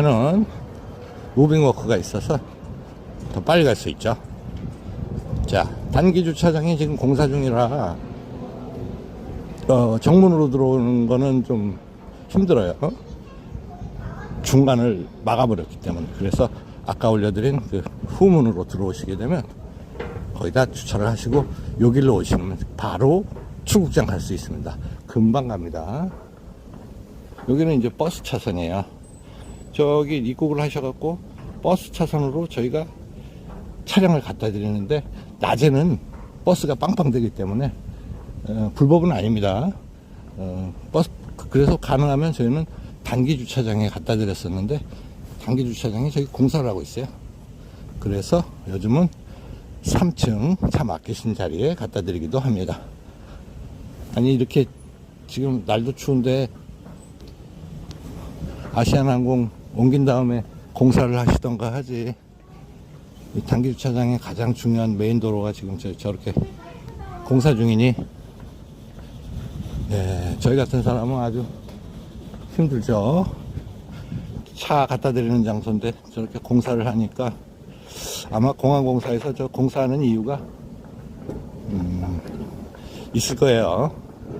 저는 무빙 워크가 있어서 더 빨리 갈 수 있죠. 자, 단기 주차장이 지금 공사 중이라 어, 정문으로 들어오는 거는 좀 힘들어요. 어? 중간을 막아버렸기 때문에 그래서 아까 올려드린 그 후문으로 들어오시게 되면 거기다 주차를 하시고 여기로 오시면 바로 출국장 갈 수 있습니다. 금방 갑니다. 여기는 이제 버스 차선이에요. 저기 입국을 하셔갖고 버스 차선으로 저희가 차량을 갖다 드리는데 낮에는 버스가 빵빵 되기 때문에 어, 불법은 아닙니다. 어, 버스 그래서 가능하면 저희는 단기 주차장에 갖다 드렸었는데 단기 주차장에 저희 공사를 하고 있어요. 그래서 요즘은 3층 차 막히신 자리에 갖다 드리기도 합니다. 아니 이렇게 지금 날도 추운데 아시아나항공 옮긴 다음에 공사를 하시던가 하지. 이 단기 주차장의 가장 중요한 메인 도로가 지금 저, 저렇게 공사 중이니, 네, 저희 같은 사람은 아주 힘들죠. 차 갖다 드리는 장소인데 저렇게 공사를 하니까 아마 공항공사에서 저 공사하는 이유가, 음, 있을 거예요.